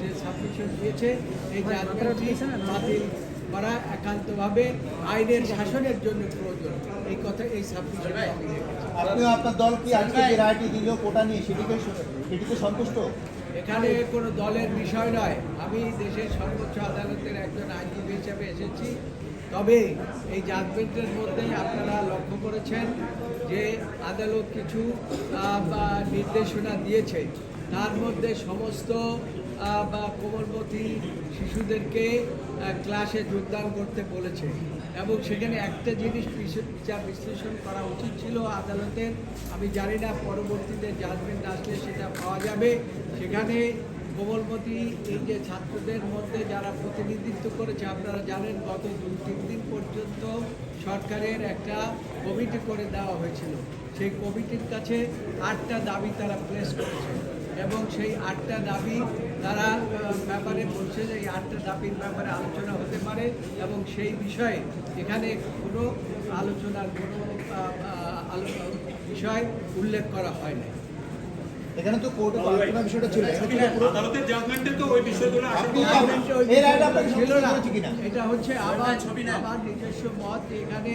যে সাবমিশন দিয়েছে এই বাতিল করা একান্তভাবে আইনের শাসনের জন্য প্রয়োজন। এই কথা এই সাবমিশন আপনিও আপনার দল কি আজকে যে রায়টি দিল কোটা নিয়ে সেটিকে সেটিকে সন্তুষ্ট? এখানে কোনো দলের বিষয় নয়। আমি দেশের সর্বোচ্চ আদালতের একজন আইনজীবী হিসেবে এসেছি। তবে এই জাজমেন্টের মধ্যেই আপনারা লক্ষ্য করেছেন যে আদালত কিছু নির্দেশনা দিয়েছে। তার মধ্যে সমস্ত বা কোমলমতি শিশুদেরকে ক্লাসে যোগদান করতে বলেছে। এবং সেখানে একটা জিনিস বিচার বিশ্লেষণ করা উচিত ছিল আদালতের আমি জানি না পরবর্তীতে জাজমেন্ট আসলে সেটা পাওয়া যাবে। সেখানে কোমলমতি এই যে ছাত্রদের মধ্যে যারা প্রতিনিধিত্ব করেছে, আপনারা জানেন গত দু তিন দিন পর্যন্ত সরকারের একটা কমিটি করে দেওয়া হয়েছিল। সেই কমিটির কাছে আটটা দাবি তারা প্লেস করেছে। এবং সেই আটটা দাবি তারা ব্যাপারে বলছে যে এই আটটা দাবির ব্যাপারে আলোচনা হতে পারে এবং সেই বিষয়ে এখানে কোনো আলোচনার কোনো বিষয় উল্লেখ করা হয় না এখানে তো কোর্টে আলোচনা বিষয়টা ছিল। আদালতের জাজমেন্টে তো ওই বিষয়গুলো আপনাকে না? এটা হচ্ছে আমার আমার নিজস্ব মত এখানে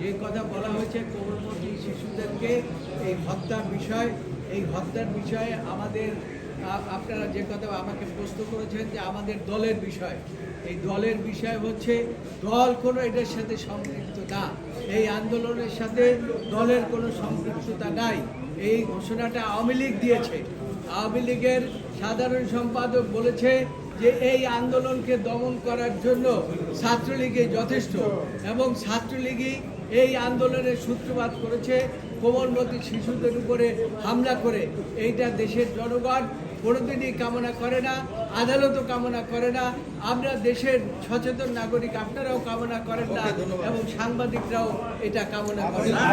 যে কথা বলা হয়েছে কোমলমতি শিশুদেরকে এই হত্যার বিষয়, এই হত্যার বিষয়ে আমাদের আপনারা যে কথা আমাকে প্রশ্ন করেছেন যে আমাদের দলের বিষয়, এই দলের বিষয় হচ্ছে দল কোনো এটার সাথে সম্পৃক্ত না। এই আন্দোলনের সাথে দলের কোনো সম্পৃক্ততা নাই। এই ঘোষণাটা আওয়ামী লীগ দিয়েছে। আওয়ামী লীগের সাধারণ সম্পাদক বলেছে যে এই আন্দোলনকে দমন করার জন্য ছাত্রলীগে যথেষ্ট এবং ছাত্রলীগই এই আন্দোলনের সূত্রপাত করেছে কোমলমতি শিশুদের উপরে হামলা করে এইটা দেশের জনগণ কোনোদিনই কামনা করে না আদালতও কামনা করে না আমরা দেশের সচেতন নাগরিক আপনারাও কামনা করেন না এবং সাংবাদিকরাও এটা কামনা করেন না